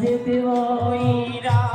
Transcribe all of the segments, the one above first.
যেতে বইরা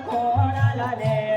ઘોડા લાલે